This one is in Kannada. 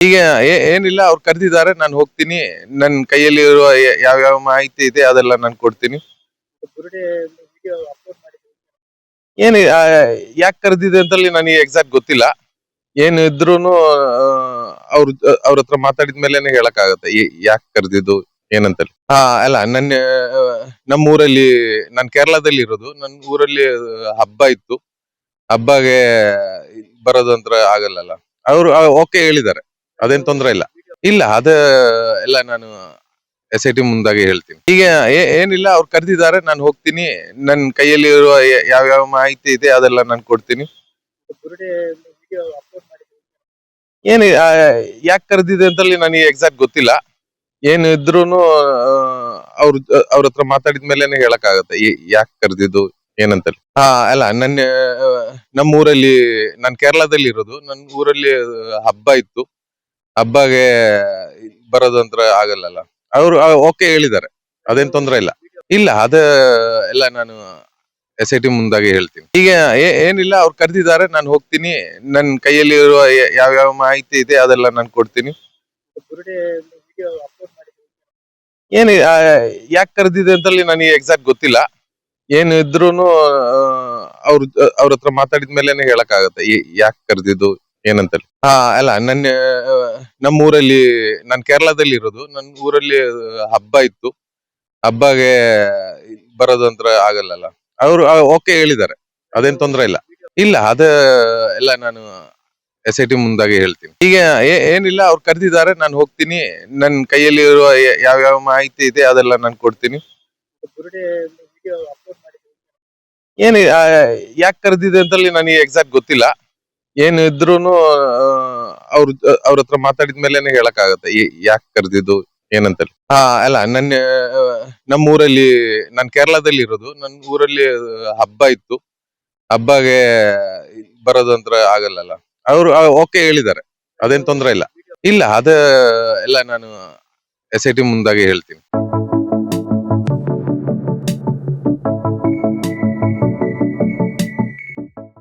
ಈಗ ಏನಿಲ್ಲ ಅವ್ರು ಕರೆದಿದ್ದಾರೆ ನಾನು ಹೋಗ್ತೀನಿ. ನನ್ನ ಕೈಯಲ್ಲಿ ಇರುವ ಯಾವ ಯಾವ ಮಾಹಿತಿ ಇದೆ ಅದೆಲ್ಲ ನಾನು ಕೊಡ್ತೀನಿ. ಏನು ಯಾಕೆ ಕರೆದಿದೆ ಅಂತಲ್ಲಿ ನನಗೆ ಎಕ್ಸಾಕ್ಟ್ ಗೊತ್ತಿಲ್ಲ. ಏನು ಇದ್ರೂನು ಅವ್ರ ಅವ್ರ ಹತ್ರ ಮಾತಾಡಿದ ಮೇಲೆನೆ ಹೇಳಕ್ಕಾಗತ್ತೆ. ಯಾಕೆ ಕರೆದಿದ್ದು ಏನಂತಲ್ಲಿ ಹಾ ಅಲ್ಲ ನನ್ನ ಆ, ನಮ್ಮ ಊರಲ್ಲಿ ನಾನು ಕೇರಳದಲ್ಲಿ ಇರೋದು. ನನ್ನ ಊರಲ್ಲಿ ಹಬ್ಬ ಇತ್ತು. ಹಬ್ಬಗೆ ಬರೋದು ಅಂತ ಆಗಲ್ಲಲ್ಲ. ಅವರು ಓಕೆ ಹೇಳಿದ್ದಾರೆ. ಅದೇನ್ ತೊಂದರೆ ಇಲ್ಲ. ಇಲ್ಲ, ಅದ ಎಲ್ಲ ನಾನು ಎಸ್ ಐ ಟಿ ಮುಂದಾಗಿ ಹೇಳ್ತೀನಿ. ಈಗ ಏನಿಲ್ಲ, ಅವ್ರು ಕರೆದಿದ್ದಾರೆ, ನಾನು ಹೋಗ್ತೀನಿ. ನನ್ನ ಕೈಯಲ್ಲಿ ಇರುವ ಯಾವ ಯಾವ ಮಾಹಿತಿ ಇದೆ, ಅದೆಲ್ಲ ನಾನು ಕೊಡ್ತೀನಿ. ಏನು ಯಾಕೆ ಕರೆದಿದೆ ಅಂತಲ್ಲಿ ನನಗೆ ಎಕ್ಸಾಕ್ಟ್ ಗೊತ್ತಿಲ್ಲ. ಏನು ಇದ್ರು ಅವ್ರ ಅವ್ರ ಹತ್ರ ಮಾತಾಡಿದ ಮೇಲೆನೆ ಹೇಳಕ್ಕಾಗತ್ತೆ. ಯಾಕೆ ಕರೆದಿದ್ದು, ಏನಂತಲ್ಲಿ. ಹಾ ಅಲ್ಲ, ನನ್ನ ನಮ್ಮ ಊರಲ್ಲಿ ನಾನು ಕೇರಳದಲ್ಲಿ ಇರೋದು. ನನ್ನ ಊರಲ್ಲಿ ಹಬ್ಬ ಇತ್ತು. ಹಬ್ಬಗೆ ಬರೋದು ಅಂತ ಆಗಲ್ಲಲ್ಲ. ಅವರು ಓಕೆ ಹೇಳಿದ್ದಾರೆ. ಅದೇನ್ ತೊಂದ್ರೆ ಇಲ್ಲ. ಇಲ್ಲ, ಅದ ಎಲ್ಲ ನಾನು ಎಸ್ ಐ ಟಿ ಮುಂದಾಗಿ ಹೇಳ್ತೀನಿ. ಈಗ ಏನಿಲ್ಲ, ಅವ್ರು ಕರೆದಿದ್ದಾರೆ, ನಾನು ಹೋಗ್ತೀನಿ. ನನ್ನ ಕೈಯಲ್ಲಿ ಇರುವ ಯಾವ ಯಾವ ಮಾಹಿತಿ ಇದೆ, ಅದೆಲ್ಲ ನಾನು ಕೊಡ್ತೀನಿ. ಏನು ಯಾಕೆ ಕರೆದಿದೆ ಅಂತಲ್ಲಿ ನನಗೆ ಎಕ್ಸಾಕ್ಟ್ ಗೊತ್ತಿಲ್ಲ. ಏನು ಇದ್ರೂನು ಅವ್ರ ಅವ್ರ ಹತ್ರ ಮಾತಾಡಿದ ಹೇಳಕ್ ಹೇಳಕ್ಕಾಗತ್ತೆ ಯಾಕೆ ಕರೆದಿದ್ದು? ಏನಂತಲ್ಲಿ ಹಾ ಅಲ್ಲ, ನನ್ನ ನಮ್ಮ ಊರಲ್ಲಿ ನಾನು ಕೇರಳದಲ್ಲಿ ಇರೋದು. ನನ್ನ ಊರಲ್ಲಿ ಹಬ್ಬ ಇತ್ತು. ಹಬ್ಬಗೆ ಬರೋದು ಅಂತ ಆಗಲ್ಲಲ್ಲ. ಅವರು ಓಕೆ ಹೇಳಿದ್ದಾರೆ. ಅದೇನ್ ತೊಂದ್ರೆ ಇಲ್ಲ. ಇಲ್ಲ, ಅದ ಎಲ್ಲ ನಾನು ಎಸ್ ಐ ಟಿ ಮುಂದಾಗಿ ಹೇಳ್ತೀನಿ. ಈಗ ಏನಿಲ್ಲ, ಅವ್ರು ಕರೆದಿದ್ದಾರೆ, ನಾನು ಹೋಗ್ತೀನಿ. ನನ್ನ ಕೈಯಲ್ಲಿ ಇರುವ ಯಾವ ಯಾವ ಮಾಹಿತಿ ಇದೆ, ಅದೆಲ್ಲ ನಾನು ಕೊಡ್ತೀನಿ. ಏನು ಯಾಕೆ ಕರೆದಿದೆ ಅಂತಲ್ಲಿ ನನಗೆ ಎಕ್ಸಾಕ್ಟ್ ಗೊತ್ತಿಲ್ಲ. ಏನು ಇದ್ರು ಅವ್ರ ಅವ್ರ ಹತ್ರ ಮಾತಾಡಿದ ಮೇಲೆನೆ ಹೇಳಕ್ಕಾಗತ್ತೆ. ಯಾಕೆ ಕರೆದಿದ್ದು? ಏನಂತೇಳಿ. ಹಾ ಅಲ್ಲ, ನನ್ನ ನಮ್ಮ ಊರಲ್ಲಿ ನಾನು ಕೇರಳದಲ್ಲಿ ಇರೋದು. ನನ್ನ ಊರಲ್ಲಿ ಹಬ್ಬ ಇತ್ತು. ಹಬ್ಬಗೆ ಬರೋದು ಅಂತ ಆಗಲ್ಲಲ್ಲ. ಅವರು ಓಕೆ ಹೇಳಿದ್ದಾರೆ. ಅದೇನ್ ತೊಂದ್ರೆ ಇಲ್ಲ. ಇಲ್ಲ, ಅದ, ಎಲ್ಲ ನಾನು ಎಸ್ ಐ ಟಿ ಮುಂದಾಗೆ ಹೇಳ್ತೀನಿ.